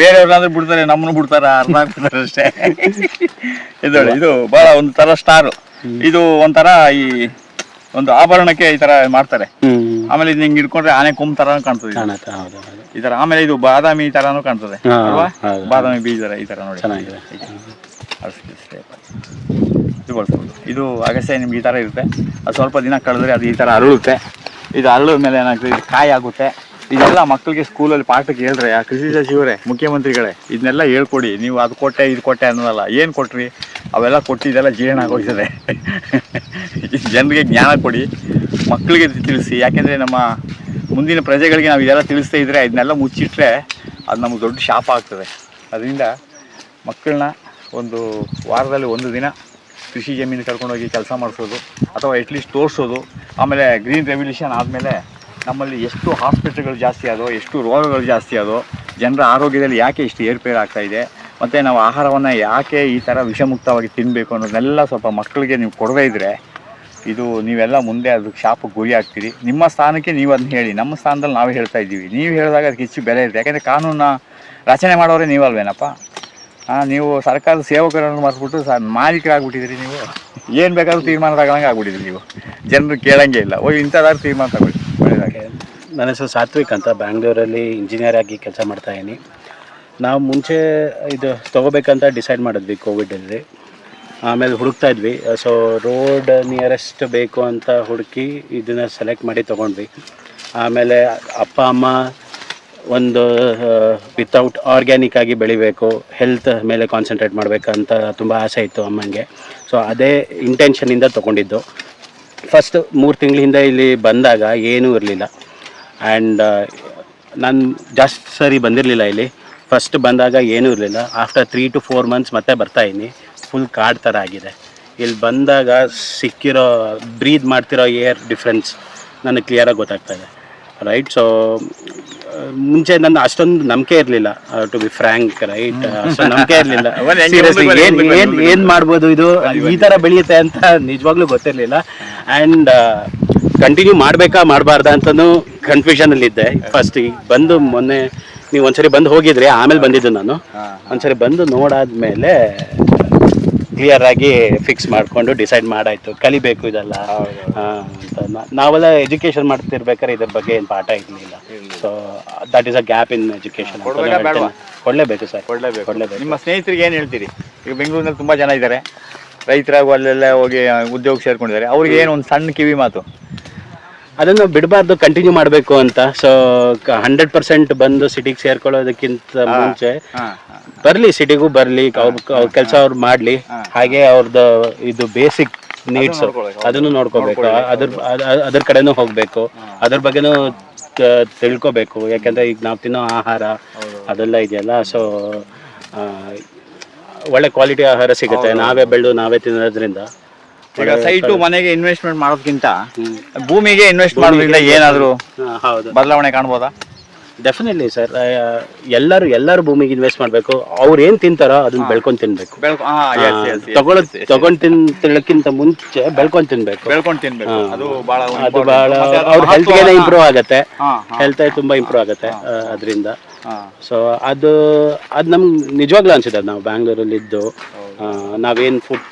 ಬೇರೆಯವ್ರನ್ನಾದ್ರೂ ಬಿಡ್ತಾರೆ ನಮ್ಮನ್ನು ಬಿಡ್ತಾರ? ಅರ್ಧ ಆಗ್ಬಿಡ್ತಾರೆ ಅಷ್ಟೇ. ಇದು ಇದು ಬಹಳ ಒಂದು ತರ ಸ್ಟಾರ್. ಇದು ಒಂಥರ ಈ ಒಂದು ಆಭರಣಕ್ಕೆ ಈ ತರ ಮಾಡ್ತಾರೆ. ಆಮೇಲೆ ಇದು ಹಿಂಗ್ ಹಿಡ್ಕೊಂಡ್ರೆ ಆನೆ ಕೊಂಬ್ ತರ ಕಾಣ್ತದೆ ಈ ತರ ಆಮೇಲೆ ಇದು ಬಾದಾಮಿ ತರಾನು ಕಾಣ್ತದೆ. ಅಲ್ವಾ? ಬಾದಾಮಿ ಬೀಜ ತರ ಈ ತರ ನೋಡಿ. ಇದು ಬಳಸ್ಬೋದು ಇದು ಅಗಸೆ ನಿಮ್ಗೆ ಈ ತರ ಇರುತ್ತೆ. ಅದು ಸ್ವಲ್ಪ ದಿನ ಕಳೆದ್ರೆ ಅದು ಈ ತರ ಅರಳುತ್ತೆ. ಇದು ಅರಳದ ಮೇಲೆ ಏನಾಗ್ತದೆ ಕಾಯಿ ಆಗುತ್ತೆ. ಇದೆಲ್ಲ ಮಕ್ಕಳಿಗೆ ಸ್ಕೂಲಲ್ಲಿ ಪಾಠಕ್ಕೆ ಹೇಳ್ರೆ ಆ ಕೃಷಿ ಸಚಿವರೇ, ಮುಖ್ಯಮಂತ್ರಿಗಳೇ, ಇದನ್ನೆಲ್ಲ ಹೇಳ್ಕೊಡಿ. ನೀವು ಅದು ಕೊಟ್ಟೆ, ಇದು ಕೊಟ್ಟೆ ಅನ್ನೋದಲ್ಲ. ಏನು ಕೊಟ್ರಿ? ಅವೆಲ್ಲ ಕೊಟ್ಟಿದ್ದೆಲ್ಲ ಜೀರ್ಣ ಆಗೋಗ್ತದೆ ಜನರಿಗೆ ಜ್ಞಾನ ಕೊಡಿ. ಮಕ್ಕಳಿಗೆ ತಿಳಿಸಿ. ಯಾಕೆಂದರೆ ನಮ್ಮ ಮುಂದಿನ ಪ್ರಜೆಗಳಿಗೆ ನಾವು ಇದೆಲ್ಲ ತಿಳಿಸ್ತಾ ಇದ್ದರೆ ಇದನ್ನೆಲ್ಲ ಮುಚ್ಚಿಟ್ರೆ ಅದು ನಮಗೆ ದೊಡ್ಡ ಶಾಪ ಆಗ್ತದೆ. ಅದರಿಂದ ಮಕ್ಕಳನ್ನ ಒಂದು ವಾರದಲ್ಲಿ ಒಂದು ದಿನ ಕೃಷಿ ಜಮೀನು ಕರ್ಕೊಂಡೋಗಿ ಕೆಲಸ ಮಾಡಿಸೋದು ಅಥವಾ ಎಟ್ಲೀಸ್ಟ್ ತೋರಿಸೋದು. ಆಮೇಲೆ ಗ್ರೀನ್ ರೆವಲ್ಯೂಷನ್ ಆದಮೇಲೆ ನಮ್ಮಲ್ಲಿ ಎಷ್ಟು ಹಾಸ್ಪಿಟ್ಲ್ಗಳು ಜಾಸ್ತಿ ಆದೋ, ಎಷ್ಟು ರೋಗಗಳು ಜಾಸ್ತಿ ಆದೋ, ಜನರ ಆರೋಗ್ಯದಲ್ಲಿ ಯಾಕೆ ಇಷ್ಟು ಏರ್ಪೇರು ಆಗ್ತಾ ಇದೆ, ಮತ್ತು ನಾವು ಆಹಾರವನ್ನು ಯಾಕೆ ಈ ಥರ ವಿಷಮುಕ್ತವಾಗಿ ತಿನ್ನಬೇಕು ಅನ್ನೋದನ್ನೆಲ್ಲ ಸ್ವಲ್ಪ ಮಕ್ಕಳಿಗೆ ನೀವು ಕೊಡದೇ ಇದ್ದರೆ ಇದು ನೀವೆಲ್ಲ ಮುಂದೆ ಅದಕ್ಕೆ ಶಾಪಕ್ಕೆ ಗುರಿ ಆಗ್ತೀರಿ. ನಿಮ್ಮ ಸ್ಥಾನಕ್ಕೆ ನೀವು ಅದನ್ನ ಹೇಳಿ. ನಮ್ಮ ಸ್ಥಾನದಲ್ಲಿ ನಾವು ಹೇಳ್ತಾ ಇದ್ದೀವಿ. ನೀವು ಹೇಳಿದಾಗ ಅದಕ್ಕೆ ಹೆಚ್ಚು ಬೆಲೆ ಇರುತ್ತೆ. ಯಾಕೆಂದರೆ ಕಾನೂನ ರಚನೆ ಮಾಡೋರೇ ನೀವಲ್ವೇನಪ್ಪ ನೀವು ಸರ್ಕಾರದ ಸೇವಕರನ್ನು ಮರೆಸ್ಬಿಟ್ಟು ಸ ಮಾಲೀಕರಾಗ್ಬಿಟ್ಟಿದ್ರಿ ನೀವು. ಏನು ಬೇಕಾದ್ರೂ ತೀರ್ಮಾನ ತಗೊಳಂಗೆ ಆಗ್ಬಿಟ್ಟಿದ್ರಿ ನೀವು. ಜನರು ಕೇಳಂಗೆ ಇಲ್ಲ. ಓ ಇಂಥದಾದ್ರು ತೀರ್ಮಾನ ತಗೊಳ್ಳಿ. ನನ್ನ ಹೆಸರು ಸಾತ್ವಿಕ್ ಅಂತ ಬ್ಯಾಂಗ್ಳೂರಲ್ಲಿ ಇಂಜಿನಿಯರ್ ಆಗಿ ಕೆಲಸ ಮಾಡ್ತಾ ಇದ್ದೀನಿ. ನಾವು ಮುಂಚೆ ಇದು ತೊಗೋಬೇಕಂತ ಡಿಸೈಡ್ ಮಾಡಿದ್ವಿ ಕೋವಿಡಲ್ಲಿ. ಆಮೇಲೆ ಹುಡುಕ್ತಾ ಇದ್ವಿ. ಸೊ ರೋಡ್ ನಿಯರೆಸ್ಟ್ ಬೇಕು ಅಂತ ಹುಡುಕಿ ಇದನ್ನು ಸೆಲೆಕ್ಟ್ ಮಾಡಿ ತೊಗೊಂಡ್ವಿ. ಆಮೇಲೆ ಅಪ್ಪ, ಅಮ್ಮ ಒಂದು ವಿತೌಟ್ ಆರ್ಗ್ಯಾನಿಕ್ ಆಗಿ ಬೆಳಿಬೇಕು ಹೆಲ್ತ್ ಮೇಲೆ ಕಾನ್ಸಂಟ್ರೇಟ್ ಮಾಡಬೇಕಂತ ತುಂಬ ಆಸೆ ಇತ್ತು ಅಮ್ಮನಿಗೆ ಸೊ ಅದೇ ಇಂಟೆನ್ಷನಿಂದ ತೊಗೊಂಡಿದ್ದು. ಫಸ್ಟ್ ಮೂರು ತಿಂಗಳಿಂದ ಇಲ್ಲಿ ಬಂದಾಗ ಏನೂ ಇರಲಿಲ್ಲ. ಆ್ಯಂಡ್ ನಾನು ಜಾಸ್ತಿ ಸರಿ ಬಂದಿರಲಿಲ್ಲ ಇಲ್ಲಿ. ಫಸ್ಟ್ ಬಂದಾಗ ಏನೂ ಇರಲಿಲ್ಲ. After three to four months ಮತ್ತೆ ಬರ್ತಾಯಿದ್ದೀನಿ ಫುಲ್ ಕಾಡ್ ಥರ ಆಗಿದೆ. ಇಲ್ಲಿ ಬಂದಾಗ ಸಿಕ್ಕಿರೋ ಬ್ರೀದ್ ಮಾಡ್ತಿರೋ ಏರ್ ಡಿಫ್ರೆನ್ಸ್ ನನಗೆ ಕ್ಲಿಯರಾಗಿ ಗೊತ್ತಾಗ್ತಾ ಇದೆ. ರೈಟ್ ಸೊ ಮುಂಚೆ ನನ್ನ ಅಷ್ಟೊಂದು ನಂಬಿಕೆ ಇರಲಿಲ್ಲ. ಟು ಬಿ ಫ್ರ್ಯಾಂಕ್ ರೈಟ್ ಅಷ್ಟೊಂದು ನಂಬಿಕೆ ಇರಲಿಲ್ಲ. ಏನು ಏನು ಮಾಡ್ಬೋದು ಇದು? ಈ ಥರ ಬೆಳೆಯುತ್ತೆ ಅಂತ ನಿಜವಾಗ್ಲೂ ಗೊತ್ತಿರಲಿಲ್ಲ. ಆ್ಯಂಡ್ ಕಂಟಿನ್ಯೂ ಮಾಡಬೇಕಾ ಕನ್ಫ್ಯೂಷನ್ ಅಂತಲೂ ಕನ್ಫ್ಯೂಷನಲ್ಲಿದ್ದೆ ಫಸ್ಟ್ ಈಗ ಬಂದು ಮೊನ್ನೆ ನೀವು ಒಂದ್ಸರಿ ಬಂದು ಹೋಗಿದ್ರಿ ಆಮೇಲೆ ಬಂದಿದ್ದು ನಾನು. ಒಂದ್ಸರಿ ಬಂದು ನೋಡಾದ್ಮೇಲೆ ಕ್ಲಿಯರ್ ಆಗಿ ಫಿಕ್ಸ್ ಮಾಡಿಕೊಂಡು ಡಿಸೈಡ್ ಮಾಡಾಯ್ತು. ಕಲಿಬೇಕು ಇದೆಲ್ಲ. ಅಂತ. ನಾವೆಲ್ಲ ಎಜುಕೇಶನ್ ಮಾಡ್ತಿರ್ಬೇಕಾದ್ರೆ ಇದ್ರ ಬಗ್ಗೆ ಏನು ಪಾಠ ಇರಲಿಲ್ಲ. So that is a gap in education? ಕೊಡಲೇಬೇಕು ಸರ್ ಕೊಡಲೇಬೇಕು. ಕೊಡ್ಲೇಬೇಕು. ನಿಮ್ಮ ಸ್ನೇಹಿತರಿಗೆ ಏನು ಹೇಳ್ತೀರಿ? ಈಗ ಬೆಂಗಳೂರಿನಲ್ಲಿ ತುಂಬ ಜನ ಇದ್ದಾರೆ. ರೈತರಾಗೂ ಅಲ್ಲೆಲ್ಲ ಹೋಗಿ ಉದ್ಯೋಗ ಸೇರ್ಕೊಂಡಿದ್ದಾರೆ. ಅವ್ರಿಗೆ ಏನು ಒಂದು ಸಣ್ಣ ಕಿವಿ ಮಾತು? ಅದನ್ನು ಬಿಡಬಾರ್ದು ಕಂಟಿನ್ಯೂ ಮಾಡಬೇಕು ಅಂತ. ಸೊ ಹಂಡ್ರೆಡ್ ಪರ್ಸೆಂಟ್ ಬಂದು ಸಿಟಿಗೆ ಸೇರ್ಕೊಳ್ಳೋದಕ್ಕಿಂತ ಮುಂಚೆ ಬರಲಿ ಸಿಟಿಗೂ ಬರಲಿ ಅವ್ರ ಕೆಲಸ ಅವ್ರು ಮಾಡಲಿ. ಹಾಗೆ ಅವ್ರದ್ದು ಇದು ಬೇಸಿಕ್ ನೀಡ್ಸ್ ಅದನ್ನು ನೋಡ್ಕೋಬೇಕು ಅದ್ರ ಅದ್- ಅದ್- ಅದ್ರ ಕಡೆನೂ ಹೋಗಬೇಕು. ಅದ್ರ ಬಗ್ಗೆನೂ ತಿಳ್ಕೊಬೇಕು. ಯಾಕಂದ್ರೆ ಈಗ ನಾವು ತಿನ್ನೋ ಆಹಾರ ಅದೆಲ್ಲ ಇದೆಯಲ್ಲ ಸೊ ಒಳ್ಳೆ ಕ್ವಾಲಿಟಿ ಆಹಾರ ಸಿಗುತ್ತೆ. ನಾವೇ ಬೆಳೆದು ನಾವೇ ತಿನ್ನೋದ್ರಿಂದ. ಈಗ ಸೈಟು ಮನೆಗೆ ಇನ್ವೆಸ್ಟ್ಮೆಂಟ್ ಮಾಡೋದಕ್ಕಿಂತ ಭೂಮಿಗೆ ಇನ್ವೆಸ್ಟ್ ಮಾಡೋದ್ರಿಂದ ಏನಾದರೂ ಹೌದು. ಬದಲಾವಣೆ ಕಾಣ್ಬೋದಾ? ಡೆಫಿನೆಟ್ಲಿ ಸರ್ ಎಲ್ಲರೂ ಎಲ್ಲರೂ ಭೂಮಿಗೆ ಇನ್ವೆಸ್ಟ್ ಮಾಡಬೇಕು. ಅವ್ರು ಏನು ತಿಂತಾರೋ ಅದನ್ನ ಬೆಳ್ಕೊಂಡು ತಿನ್ಬೇಕು. ತಗೊಂಡ್ ತಿನ್ ತಿನ್ನಕ್ಕಿಂತ ಮುಂಚೆ ಬೆಳ್ಕೊಂಡು ತಿನ್ಬೇಕು. ಬೆಳ್ಕೊಂಡು ತಿನ್ಬೇಕು. ಅದು ಬಹಳ ಅವ್ರ ಹೆಲ್ತ್ಗೆ ಇಂಪ್ರೂವ್ ಆಗುತ್ತೆ. ಹೆಲ್ತ್ ತುಂಬಾ ಇಂಪ್ರೂವ್ ಆಗುತ್ತೆ ಅದರಿಂದ. ಸೊ ಅದು ಅದು ನಮ್ಗೆ ನಿಜವಾಗ್ಲೂ ಅನ್ಸುತ್ತೆ ನಾವು ಬ್ಯಾಂಗ್ಳೂರಲ್ಲಿ ಇದ್ದು ನಾವೇನ್ ಫುಡ್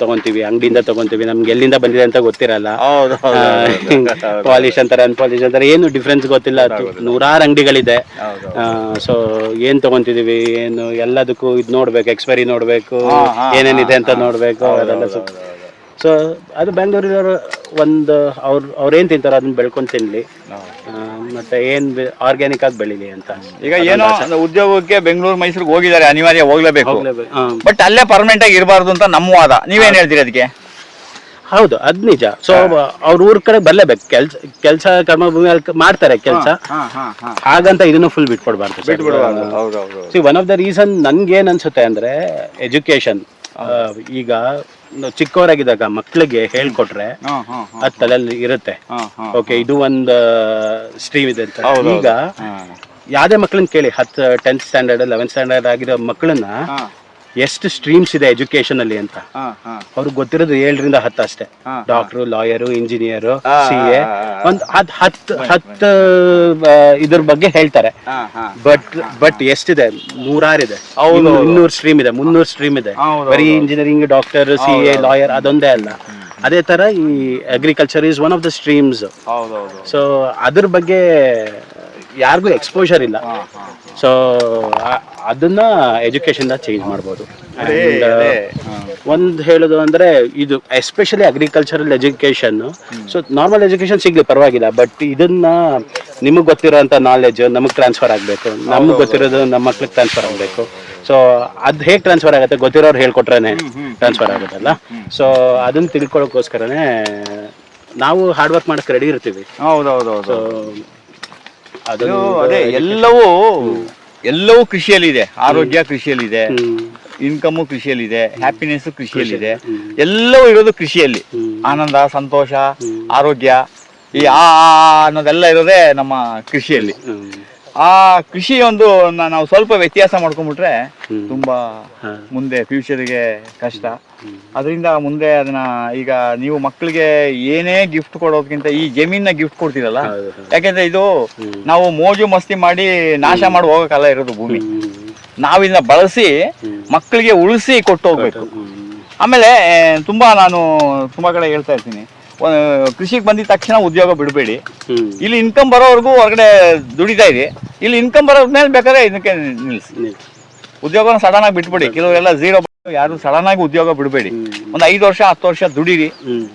ತಗೊಂತೀವಿ ಅಂಗಡಿಯಿಂದ ತಗೊಂತೀವಿ ನಮ್ಗೆ ಎಲ್ಲಿಂದ ಬಂದಿದೆ ಅಂತ ಗೊತ್ತಿರಲ್ಲ. ಪಾಲಿಶ್ ಅಂತಾರೆ ಅನ್ಪಾಲಿಶ್ ಅಂತಾರೆ ಏನು ಡಿಫ್ರೆನ್ಸ್ ಗೊತ್ತಿಲ್ಲ. ನೂರಾರು ಅಂಗಡಿಗಳಿದೆ. ಸೊ ಏನ್ ತಗೊಂತಿದೀವಿ ಏನು ಎಲ್ಲದಕ್ಕೂ ಇದು ನೋಡ್ಬೇಕು ಎಕ್ಸ್ಪೈರಿ ನೋಡ್ಬೇಕು ಏನೇನಿದೆ ಅಂತ ನೋಡ್ಬೇಕು ಅದೆಲ್ಲ ಸೊ ಅದು ಬೆಂಗಳೂರಿನವರು ಒಂದು ಅವ್ರು ಅವ್ರೇನ್ ತಿಂತಾರೆ ಅದನ್ನ ಬೆಳ್ಕೊಂಡು ತಿನ್ಲಿ. ಆ, ಮತ್ತೆ ಏನ್ ಆರ್ಗ್ಯಾನಿಕ್ ಆಗಿ ಬೆಳಿಲಿ ಅಂತ. ಈಗ ಏನೋ ಒಂದು ಉದ್ಯೋಗಕ್ಕೆ ಬೆಂಗಳೂರು ಮೈಸೂರಿಗೆ ಹೋಗಿದ್ದಾರೆ ಅನಿವಾರ್ಯ ಹೋಗ್ಲೇಬೇಕು. ಬಟ್ ಅಲ್ಲೇ ಪರ್ಮನೆಂಟ್ ಆಗಿ ಇರಬಾರ್ದು ಅಂತ ನಮ್ಮ ವಾದ. ನೀವೇನ್ ಹೇಳ್ತೀರಿ ಅದಕ್ಕೆ ಹೌದು ಅದ್ ನಿಜ. ಸೊ ಅವ್ರ ಊರ್ ಕಡೆ ಬರ್ಲೇಬೇಕು. ಕೆಲ್ಸ ಕೆಲ್ಸ ಕರ್ಮಭೂಮಿ ಮಾಡ್ತಾರೆ ಕೆಲ್ಸ. ಹಾಗಂತ ಇದನ್ನು full ಬಿಟ್ಕೊಡ್ಬಾರ್ದು. See one of the reason ನನ್ಗೆ ಏನ್ ಅನ್ಸುತ್ತೆ ಅಂದ್ರೆ ಎಜುಕೇಶನ್ ಈಗ ಚಿಕ್ಕವರಾಗಿದ್ದಾಗ ಮಕ್ಳಿಗೆ ಹೇಳ್ಕೊಟ್ರೆ ಅದ್ ತಲೆಯಲ್ಲಿ ಇರುತ್ತೆ. ಓಕೆ ಇದು ಒಂದು ಸ್ಟ್ರೀಮ್ ಇದೆ ಅಂತ. ಈಗ ಯಾವ್ದೇ ಮಕ್ಳನ್ನ ಕೇಳಿ ಹತ್ತು ಟೆಂತ್ ಸ್ಟ್ಯಾಂಡರ್ಡ್ ಲೆವೆಂತ್ ಸ್ಟ್ಯಾಂಡರ್ಡ್ ಆಗಿರೋ ಮಕ್ಕಳನ್ನ ಎಷ್ಟು ಸ್ಟ್ರೀಮ್ಸ್ ಇದೆ ಎಜುಕೇಶನ್ ಅಲ್ಲಿ ಅಂತ ಅವ್ರಿಗೆ ಗೊತ್ತಿರೋದು ಏಳರಿಂದ ಹತ್ತು ಅಷ್ಟೇ. Doctor lawyer engineer C A. ಒಂದ್ ಹತ್ ಹತ್ತು ಹತ್ತು ಇದ್ರ ಬಗ್ಗೆ ಹೇಳ್ತಾರೆ. ಬಟ್ ಬಟ್ ಎಷ್ಟಿದೆ? ನೂರಾರಿದೆ ಇದೆ. ಇನ್ನೂರು ಸ್ಟ್ರೀಮ್ ಇದೆ. ಮುನ್ನೂರು ಸ್ಟ್ರೀಮ್ ಇದೆ. ಬರೀ engineering doctor C A lawyer ಅದೊಂದೇ ಅಲ್ಲ. ಅದೇ ತರ ಈ agriculture is one of the streams so ಅದ್ರ ಬಗ್ಗೆ ಯಾರಿಗೂ ಎಕ್ಸ್ಪೋಜರ್ ಇಲ್ಲ. ಸೊ ಅದನ್ನ ಎಜುಕೇಶನ್ ಚೇಂಜ್ ಮಾಡ್ಬೋದು. ಒಂದು ಹೇಳೋದು ಅಂದ್ರೆ ಇದು especially agricultural education so normal education ಸಿಗ್ಲಿ ಪರವಾಗಿಲ್ಲ ಬಟ್ ಇದನ್ನ ನಿಮಗೆ ಗೊತ್ತಿರೋಂತ ನಾಲೆಜ್ ನಮಗೆ ಟ್ರಾನ್ಸ್ಫರ್ ಆಗಬೇಕು. ನಮ್ಗೆ ಗೊತ್ತಿರೋದು ನಮ್ಮ ಮಕ್ಳಿಗೆ ಟ್ರಾನ್ಸ್ಫರ್ ಆಗಬೇಕು. ಸೊ ಅದು ಹೇಗ್ ಟ್ರಾನ್ಸ್ಫರ್ ಆಗುತ್ತೆ ಗೊತ್ತಿರೋರು ಹೇಳ್ಕೊಟ್ರೇನೆ ಟ್ರಾನ್ಸ್ಫರ್ ಆಗುತ್ತಲ್ಲ? ಸೊ ಅದನ್ನ ತಿಳ್ಕೊಳ್ಳೋಕೋಸ್ಕರನೇ ನಾವು ಹಾರ್ಡ್ ವರ್ಕ್ ಮಾಡಕ್ಕೆ ರೆಡಿ ಇರ್ತೀವಿ. ಹೌದೌದು ಸೊ ಅದು ಅದೇ ಎಲ್ಲವೂ ಎಲ್ಲವೂ ಕೃಷಿಯಲ್ಲಿದೆ. ಆರೋಗ್ಯ ಕೃಷಿಯಲ್ಲಿದೆ. ಇನ್ಕಮ್ ಕೃಷಿಯಲ್ಲಿದೆ. ಹ್ಯಾಪಿನೆಸ್ ಕೃಷಿಯಲ್ಲಿದೆ. ಎಲ್ಲವೂ ಇರೋದು ಕೃಷಿಯಲ್ಲಿ. ಆನಂದ ಸಂತೋಷ ಆರೋಗ್ಯ ಈ ಆ ಅನ್ನೋದೆಲ್ಲ ಇರೋದೇ ನಮ್ಮ ಕೃಷಿಯಲ್ಲಿ. ಆ ಕೃಷಿ ಒಂದು ನಾವು ಸ್ವಲ್ಪ ವ್ಯತ್ಯಾಸ ಮಾಡ್ಕೊಂಡ್ಬಿಟ್ರೆ. ತುಂಬಾ. ಮುಂದೆ ಫ್ಯೂಚರ್ಗೆ ಕಷ್ಟ. ಅದರಿಂದ ಮುಂದೆ ಅದನ್ನ ಈಗ ನೀವು ಮಕ್ಕಳಿಗೆ ಏನೇ ಗಿಫ್ಟ್ ಕೊಡೋದಕ್ಕಿಂತ ಈ ಜಮೀನ ಗಿಫ್ಟ್ ಕೊಡ್ತೀರಲ್ಲ. ಯಾಕೆಂದ್ರೆ ಇದು ನಾವು ಮೋಜು ಮಸ್ತಿ ಮಾಡಿ ನಾಶ ಮಾಡಿ ಹೋಗಕಲ್ಲ ಇರೋದು ಭೂಮಿ. ನಾವಿನ ನಾವಿದನ್ನ ಬಳಸಿ. ಮಕ್ಕಳಿಗೆ ಉಳಿಸಿ ಕೊಟ್ಟು ಹೋಗ್ಬೇಕು ಆಮೇಲೆ ತುಂಬಾ ನಾನು ತುಂಬಾ ಕಡೆ ಹೇಳ್ತಾ ಇರ್ತೀನಿ. ಕೃಷಿಗೆ ಬಂದಿದ ತಕ್ಷಣ ಉದ್ಯೋಗ ಬಿಡಬೇಡಿ. ಇಲ್ಲಿ ಇನ್ಕಮ್ ಬರೋವರೆಗೂ ಹೊರಗಡೆ ದುಡಿತಾ ಇದೆ ಇಲ್ಲಿ ಇನ್ಕಮ್ ಬರೋ ಮೇಲೆ ಬೇಕಾದ್ರೆ ಇದಕ್ಕೆ ನಿಲ್ಲಿಸಿ. ಉದ್ಯೋಗನ ಸಡನ್ ಆಗಿ ಬಿಟ್ಬಿಡಿ. ಕೆಲವರೆಲ್ಲ ಝೀರೋ ಯಾರು ಸಡನ್ ಆಗಿ ಉದ್ಯೋಗ ಬಿಡಬೇಡಿ. ಒಂದ್ ಐದು ವರ್ಷ ಹತ್ತು ವರ್ಷ ದುಡೀರಿ.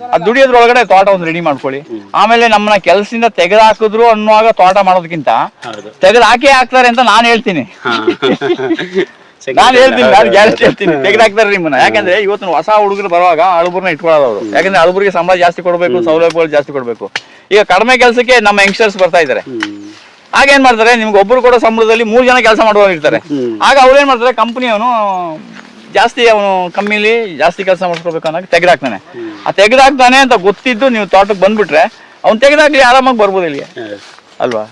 ಆ ದುಡಿಯೋದ್ರೊಳಗಡೆ ತೋಟ ಒಂದು ರೆಡಿ ಮಾಡ್ಕೊಳ್ಳಿ. ಆಮೇಲೆ ನಮ್ಮನ್ನ ಕೆಲಸದಿಂದ ತೆಗೆದಾಕಿದ್ರು ಅನ್ನುವಾಗ ತೋಟ ಮಾಡೋದಕ್ಕಿಂತ ಹೌದು. ತೆಗೆದು ಹಾಕೇ ಹಾಕ್ತಾರೆ ಅಂತ ನಾನು ಹೇಳ್ತೀನಿ. ನಾನು ಹೇಳ್ತೀನಿ ನಾನು ಗ್ಯಾರಂಟಿ ಹೇಳ್ತೀನಿ. ತೆಗೆದಾಕ್ತಾರೆ ನಿಮ್ಮನ್ನ. ಯಾಕಂದ್ರೆ ಇವತ್ತು ಹೊಸ ಹುಡುಗರು ಬರುವಾಗ ಅಳಬರ್ನ ಇಟ್ಕೊಳ್ಳೋದು ಅವರು. ಯಾಕಂದ್ರೆ ಅಳುಬರಿಗೆ ಸಂಬಳ ಜಾಸ್ತಿ ಕೊಡಬೇಕು ಸೌಲಭ್ಯಗಳು ಜಾಸ್ತಿ ಕೊಡಬೇಕು. ಈಗ ಕಡಿಮೆ ಕೆಲಸಕ್ಕೆ ನಮ್ಮ ಯಂಗ್ಸ್ಟರ್ಸ್ ಬರ್ತಾ ಇದ್ದಾರೆ ಹ್ಮ್. ಆಗ ಏನ್ ಮಾಡ್ತಾರೆ? ನಿಮ್ಗೆ ಒಬ್ರು ಕೊಡೋ ಸಂಬಳದಲ್ಲಿ ಮೂರು ಜನ ಕೆಲಸ ಮಾಡುವವರು ಇರ್ತಾರೆ ಆಗ ಅವ್ರು ಏನ್ ಮಾಡ್ತಾರೆ? ಕಂಪನಿಯವನು ಜಾಸ್ತಿ ಅವನು ಕಮ್ಮಿಲಿ ಜಾಸ್ತಿ ಕೆಲಸ ಮಾಡ್ಕೋಬೇಕು ಅನ್ನೋಕೆ ತೆಗೆದಾಕ್ತಾನೆ. ಆ ತೆಗೆದಾಕ್ತಾನೆ ಅಂತ ಗೊತ್ತಿದ್ದು ನೀವು ತೋಟಕ್ಕೆ ಬಂದ್ಬಿಟ್ರೆ ಅವ್ನು ತೆಗೆದಾಕ್ಲಿ ಆರಾಮಾಗಿ ಬರ್ಬೋದು ಇಲ್ಲಿಗೆ. ಅಲ್ವಾ?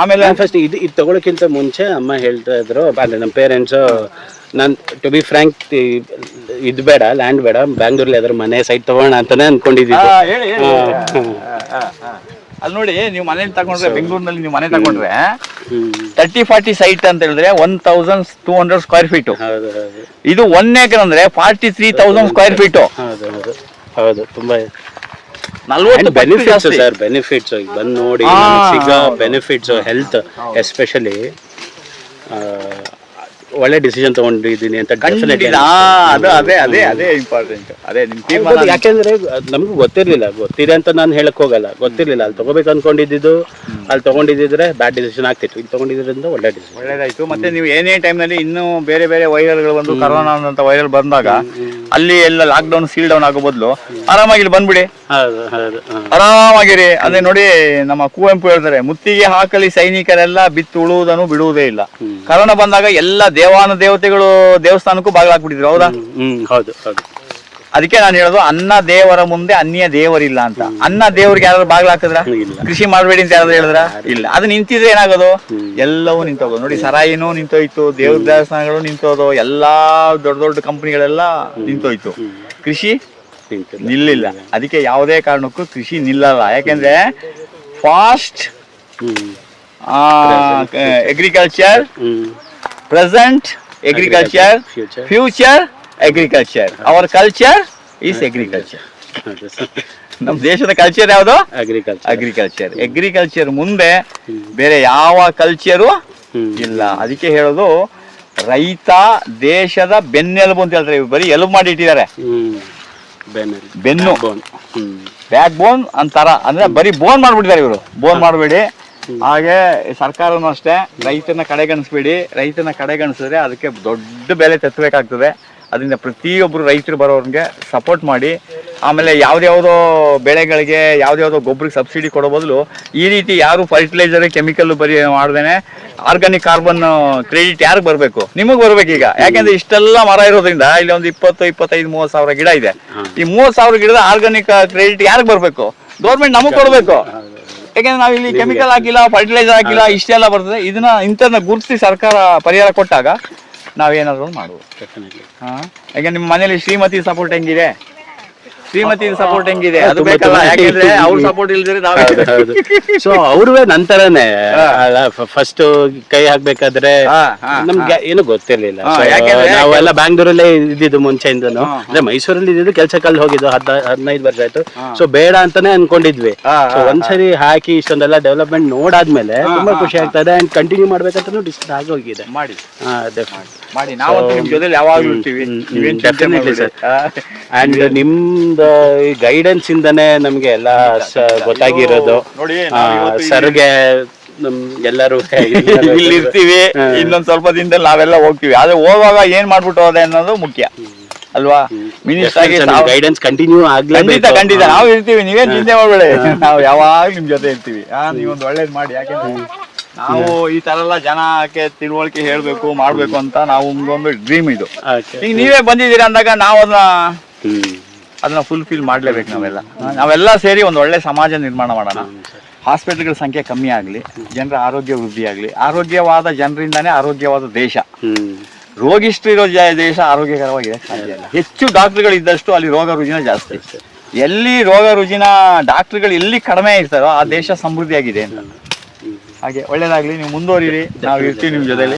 ಆಮೇಲೆ ಫಸ್ಟ್ ಇದು ಇದು ತಗೊಳಕ್ಕಿಂತ ಮುಂಚೆ ಅಮ್ಮ ಹೇಳ್ತಾ ಇದ್ರು ಅಂದ್ರೆ ನಮ್ಮ ಪೇರೆಂಟ್ಸು ನಾನು ಟು ಬಿ ಫ್ರ್ಯಾಂಕ್ ಇದು ಬೇಡ ಲ್ಯಾಂಡ್ ಬೇಡ ಬ್ಯಾಂಗ್ಳೂರ್ಲಿ ಅದ್ರ ಮನೆ ಸೈಟ್ ತಗೋಣ ಅಂತಾನೆ ಹೇಳಿ ಅಲ್ಲಿ ನೋಡಿ ನೀವು ಮನೇಲಿ ತಗೊಂಡ್ರೆ ಬೆಂಗಳೂರಿನಲ್ಲಿ ನೀವು ಮನೆ ತಗೊಂಡ್ರೆ. ತರ್ಟಿ ಫಾರ್ಟಿ ಸೈಟ್ ಅಂತ ಹೇಳಿದ್ರೆ one thousand two hundred square feet ಇದು ಒನ್ ಏಕರ್ ಅಂದ್ರೆ forty three thousand square feet ಹೌದು ತುಂಬಾ ಬೆನಿಫಿಟ್ಸ್. ಸರ್ ಬೆನಿಫಿಟ್ಸ್ ಬಂದು ನೋಡಿ ಸಿಗೋ. ಬೆನಿಫಿಟ್ಸ್ ಹೆಲ್ತ್ ಎಸ್ಪೆಷಲಿ ಒಳ್ಳೆ ಡಿಸಿಷನ್ ತಗೊಂಡಿದ್ದೀನಿ ಅಂತ ಖಂಡಿತ ಆ, ಅದು ಅದೇ ಅದೇ ಅದೇ ಇಂಪಾರ್ಟೆಂಟ್ ಅದೇ ನಿಮ್ ತೀರ್ಮಾನ ಯಾಕೆಂದ್ರೆ ಅದ್ ಗೊತ್ತಿರಲಿಲ್ಲ ಗೊತ್ತಿರ್ಲಿಲ್ಲ ಗೊತ್ತಿದೆ ಅಂತ ನಾನು ಹೇಳಕ್ ಹೋಗಲ್ಲ. ಗೊತ್ತಿರ್ಲಿಲ್ಲ ಅಲ್ಲಿ ತಗೋಬೇಕು ಅನ್ಕೊಂಡಿದ್ದು ಅಲ್ಲಿ ತಗೊಂಡಿದ್ರೆ ಬ್ಯಾಡ್ ಡಿಸಿಷನ್ ಆಗ್ತಿತ್ತು. ಇಲ್ಲಿ ತಗೊಂಡಿದ್ರಿಂದ ಒಳ್ಳೆ ಡಿಸಿಷನ್ ಒಳ್ಳೇದಾಯ್ತು. ಮತ್ತೆ ನೀವು ಏನೇ ಟೈಮ್ನಲ್ಲಿ ಇನ್ನೂ ಬೇರೆ ಬೇರೆ ವೈರಲ್ಗಳು ಬಂದು ಕರೋನಾ ಅಂತ ವೈರಲ್ ಬಂದಾಗ ಅಲ್ಲಿ ಎಲ್ಲ ಲಾಕ್ ಡೌನ್ ಸೀಲ್ ಡೌನ್ ಆಗೋ ಬದಲು ಆರಾಮಾಗಿ ಇಲ್ಲಿ ಬಂದ್ಬಿಡಿ. ಹೌದು ಹೌದು ಹಾ. ಆರಾಮಾಗಿರಿ. ಅದೇ ನೋಡಿ ನಮ್ಮ ಕುವೆಂಪು ಹೇಳ್ತಾರೆ ಮುತ್ತಿಗೆ ಹಾಕಲಿ ಸೈನಿಕರೆಲ್ಲ ಬಿತ್ತು ಉಳುವುದನ್ನು ಬಿಡುವುದೇ ಇಲ್ಲ. ಕರೋನಾ ಬಂದಾಗ ಎಲ್ಲ ದೇವಾನು ದೇವತೆಗಳು ದೇವಸ್ಥಾನಕ್ಕೂ ಬಾಗಿಲಾಕ್ಬಿಟ್ಟಿದ್ರು ಹೌದಾ? ಹ್ಮ್ ಹೌದು ಹೌದು. ಅದಕ್ಕೆ ನಾನು ಹೇಳೋದು ಅನ್ನ ದೇವರ ಮುಂದೆ ಅನ್ಯ ದೇವರಿಲ್ಲ ಅಂತ. ಅನ್ನ ದೇವರಿಗೆ ಯಾರಾದ್ರು ಬಾಗಿಲು ಹಾಕಿದ್ರ ಇಲ್ಲ. ಕೃಷಿ ಮಾಡಬೇಡಿ ಅಂತ ಯಾರಾದ್ರು ಹೇಳಿದ್ರ? ಇಲ್ಲ. ಅದು ನಿಂತಿದ್ರೆ ಏನಾಗೋದು? ಎಲ್ಲವೂ ನಿಂತೋಗೋದು. ನೋಡಿ ಸರಾಯಿನೂ ನಿಂತೋಯ್ತು ದೇವ್ರ ದೇವಸ್ಥಾನಗಳು ನಿಂತೋದು ಎಲ್ಲಾ ದೊಡ್ಡ ದೊಡ್ಡ ಕಂಪನಿಗಳೆಲ್ಲ ನಿಂತೋಯ್ತು. ಕೃಷಿ ನಿಂತಿಲ್ಲ. ನಿಲ್ಲಿಲ್ಲ. ಅದಕ್ಕೆ ಯಾವುದೇ ಕಾರಣಕ್ಕೂ ಕೃಷಿ ನಿಲ್ಲಲ್ಲ. ಯಾಕೆಂದ್ರೆ past hmm. Agriculture hmm. Present agriculture future agriculture our culture is agriculture ನಮ್ಮ ದೇಶದ ಕಲ್ಚರ್ ಯಾವುದು? ಅಗ್ರಿಕಲ್ಚರ್ ಅಗ್ರಿಕಲ್ಚರ್ ಅಗ್ರಿಕಲ್ಚರ್ ಮುಂದೆ ಬೇರೆ ಯಾವ ಕಲ್ಚರು ಇಲ್ಲ. ಅದಕ್ಕೆ ಹೇಳೋದು ರೈತ ದೇಶದ ಬೆನ್ನೆಲುಬು ಅಂತ ಹೇಳ್ತಾರೆ. ಇವ್ರು ಬರೀ ಎಲುಬು ಮಾಡಿ ಇಟ್ಟಿದ್ದಾರೆ. ಬೆನ್ನು. ಬೋನ್ ಬ್ಯಾಕ್ ಬೋನ್ ಅಂತಾರ. ಅಂದ್ರೆ ಬರೀ ಬೋನ್ ಮಾಡ್ಬಿಟ್ಟಿದ್ದಾರೆ ಇವರು. ಬೋನ್ ಮಾಡಬೇಡಿ. ಹಾಗೆ ಸರ್ಕಾರನು ಅಷ್ಟೇ ರೈತನ ಕಡೆಗಣಿಸ್ಬೇಡಿ. ರೈತನ ಕಡೆಗಣಿಸಿದ್ರೆ ಅದಕ್ಕೆ ದೊಡ್ಡ ಬೆಲೆ ತೆತ್ತಬೇಕಾಗ್ತದೆ ಅದರಿಂದ ಪ್ರತಿಯೊಬ್ಬರು ರೈತರು ಬರೋರಿಗೆ ಸಪೋರ್ಟ್ ಮಾಡಿ ಆಮೇಲೆ ಯಾವ್ದ್ಯಾವುದೋ ಬೆಳೆಗಳಿಗೆ ಯಾವ್ದ್ಯಾವುದೋ ಗೊಬ್ಬರಕ್ಕೆ ಸಬ್ಸಿಡಿ ಕೊಡೋ ಬದಲು ಈ ರೀತಿ ಯಾರು ಫರ್ಟಿಲೈಸರ್ ಕೆಮಿಕಲ್ ಬರಿ ಮಾಡ್ದೇನೆ ಆರ್ಗಾನಿಕ್ ಕಾರ್ಬನ್ ಕ್ರೆಡಿಟ್ ಯಾರಿಗೆ ಬರಬೇಕು? ನಿಮಗೆ ಬರಬೇಕು ಈಗ. ಯಾಕೆಂದ್ರೆ ಇಷ್ಟೆಲ್ಲ ಮರ ಇರೋದ್ರಿಂದ ಇಲ್ಲಿ ಒಂದು ಇಪ್ಪತ್ತು ಇಪ್ಪತ್ತೈದು ಮೂವತ್ತು ಸಾವಿರ ಗಿಡ ಇದೆ. ಈ ಮೂವತ್ತು ಸಾವಿರ ಗಿಡದ ಆರ್ಗಾನಿಕ್ ಕ್ರೆಡಿಟ್ ಯಾರಿಗೆ ಬರಬೇಕು? ಗೌರ್ಮೆಂಟ್ ನಮಗೆ ಕೊಡಬೇಕು. ಯಾಕೆಂದ್ರೆ ನಾವು ಇಲ್ಲಿ ಕೆಮಿಕಲ್ ಹಾಕಿಲ್ಲ ಫರ್ಟಿಲೈಸರ್ ಹಾಕಿಲ್ಲ ಇಷ್ಟೆಲ್ಲ ಬರ್ತದೆ. ಇದನ್ನ ಇಂಥದನ್ನ ಗುರುತಿಸಿ ಸರ್ಕಾರ ಪರಿಹಾರ ಕೊಟ್ಟಾಗ ನಾವೇನಾದ್ರು ಮಾಡ್ಬೋದು. ಯಾಕಂದ್ರೆ ಹಾ? ಈಗ ನಿಮ್ಮ ಮನೇಲಿ ಶ್ರೀಮತಿ ಸಪೋರ್ಟ್ ಹೆಂಗಿದೆ? ಶ್ರೀಮತಿ ಸಪೋರ್ಟ್ ಹೆಂಗಿದೆ? ಅದು ತುಂಬಾ ಬೇಕಲ್ಲ ಯಾಕಂದ್ರೆ ಯಾಕೆಂದ್ರೆ ಅವ್ರ ಸಪೋರ್ಟ್ ಇಲ್ದಿದ್ರೆ ನಾವೇ ಸೊ ಅವ್ರುವೆ ನಂತರನೇ ಫಸ್ಟ್ ಕೈ ಹಾಕ್ಬೇಕಾದ್ರೆ ಹಾ, ಹಾ, ನಮ್ಗೆ ಏನು ಗೊತ್ತಿರ್ಲಿಲ್ಲ. ಹಾ, So, ಯಾಕೆಂದ್ರೆ- ನಾವೆಲ್ಲ ಬ್ಯಾಂಗ್ಳೂರಲ್ಲೇ ಇದ್ದಿದ್ದು ಮುಂಚೆಯಿಂದನು. ಅಂದ್ರೆ ಮೈಸೂರಲ್ಲಿ ಇದ್ದಿದ್ದು ಕೆಲ್ಸಕ್ಕಲ್ಲಿ ಹೋಗಿದ್ದು ಹದ್ ಹದಿನೈದು ವರ್ಷ ಆಯ್ತು. ಸೊ ಬೇಡ ಅಂತಾನೆ ಅನ್ಕೊಂಡಿದ್ವಿ. ಹಾ, ಸೊ ಒಂದ್ಸರಿ ಹಾಕಿ ಇಷ್ಟೊಂದೆಲ್ಲ ಡೆವಲಪ್ಮೆಂಟ್ ನೋಡಾದ್ಮೇಲೆ ತುಂಬಾ ಖುಷಿ ಆಗ್ತಾ ಇದೆ ಅಂಡ್ ಕಂಟಿನ್ಯೂ ಮಾಡ್ಬೇಕಂತ ಡಿಸೈಡ್ ಆಗೋಗಿದೆ ಮಾಡಿ. ಹಾ definitely. ಮಾಡಿ. ನಾವು ನಿಮ್ ಜೊತೆಲಿ ಯಾವಾಗ್ಲೂ ಇರ್ತೀವಿ. ನೀವೇನ್ ಚಿಂತೆ ಮಾಡ್ಬೇಡಿ. ಅಂಡ್ ನಿಮ್ದು ಗೈಡೆನ್ಸ್ ಇಂದನೇ ನಮ್ಗೆ ಎಲ್ಲ ಗೊತ್ತಾಗಿರೋದು. ನೋಡಿ, ನಾವು ಇವತ್ತು ಸರ್ಗೆ ನಮ್ ಎಲ್ಲರೂ ಇಲ್ಲಿ ಇರ್ತೀವಿ ಇನ್ನೊಂದ್ ಸ್ವಲ್ಪ ದಿನದಲ್ಲಿ ನಾವೆಲ್ಲ ಹೋಗ್ತೀವಿ. ಆದ್ರೆ ಹೋಗುವಾಗ ಏನ್ ಮಾಡ್ಬಿಟ್ಟು ಹೋದೆ ಅನ್ನೋದು ಮುಖ್ಯ. ಅಲ್ವಾ? ಮಿನಿಸ್ಟರ್ ಆಗಿ ನಾವು- ಗೈಡೆನ್ಸ್ ಕಂಟಿನ್ಯೂ ಖಂಡಿತ ಆಗ್ಲೇಬೇಕು. ಖಂಡಿತ ನಾವು ಇರ್ತೀವಿ ನೀವೇನ್ ಚಿಂತೆ ಮಾಡ್ಬೇಡಿ. ನಾವು ಯಾವಾಗ ನಿಮ್ ಜೊತೆ ಇರ್ತೀವಿ. ಆ ನೀವೊಂದು ಒಳ್ಳೇದ್ ಮಾಡಿ. ಯಾಕೆ ನಾವು ಈ ತರ ಎಲ್ಲ ಜನಕ್ಕೆ ತಿಳುವಳಿಕೆ ಹೇಳ್ಬೇಕು ಮಾಡ್ಬೇಕು ಅಂತ ನಾವು ಒಂದು ಡ್ರೀಮ್ ಇದು. Okay. ಈಗ ನೀವೇ ಬಂದಿದ್ದೀರಾ ಅಂದಾಗ ನಾವು ಅದನ್ನ ಹ್ಮ್. ಅದನ್ನ ಫುಲ್ಫಿಲ್ ಮಾಡ್ಲೇಬೇಕು ನಾವೆಲ್ಲ. ನಾವೆಲ್ಲ ಸೇರಿ ಒಂದು ಒಳ್ಳೆ ಸಮಾಜ ನಿರ್ಮಾಣ ಮಾಡೋಣ. ಹಾಸ್ಪಿಟಲ್ಗಳ ಸಂಖ್ಯೆ ಕಮ್ಮಿ ಆಗಲಿ ಜನರ ಆರೋಗ್ಯ ವೃದ್ಧಿ ಆಗಲಿ. ಆರೋಗ್ಯವಾದ ಜನರಿಂದಾನೇ ಆರೋಗ್ಯವಾದ ದೇಶ. ರೋಗಿಷ್ಟು ಇರೋ ಜ- ದೇಶ ಆರೋಗ್ಯಕರವಾಗಿದೆ ಸಾಧ್ಯ ಇಲ್ಲ. ಹೆಚ್ಚು ಡಾಕ್ಟರ್ಗಳು ಇದ್ದಷ್ಟು ಅಲ್ಲಿ ರೋಗ ರುಜಿನ ಜಾಸ್ತಿ. ಎಲ್ಲಿ ರೋಗ ರುಜಿನ ಡಾಕ್ಟರ್ಗಳು ಎಲ್ಲಿ ಕಡಿಮೆ ಇರ್ತಾರೋ ಆ ದೇಶ ಸಮೃದ್ಧಿಯಾಗಿದೆ ಅಂತ. ಹಾಗೆ ಒಳ್ಳೇದಾಗ್ಲಿ ನೀವು ಮುಂದುವರಿರಿ. ನಾವು ಇರ್ತೀವಿ ನಿಮ್ಮ ಜೊತೆಲಿ.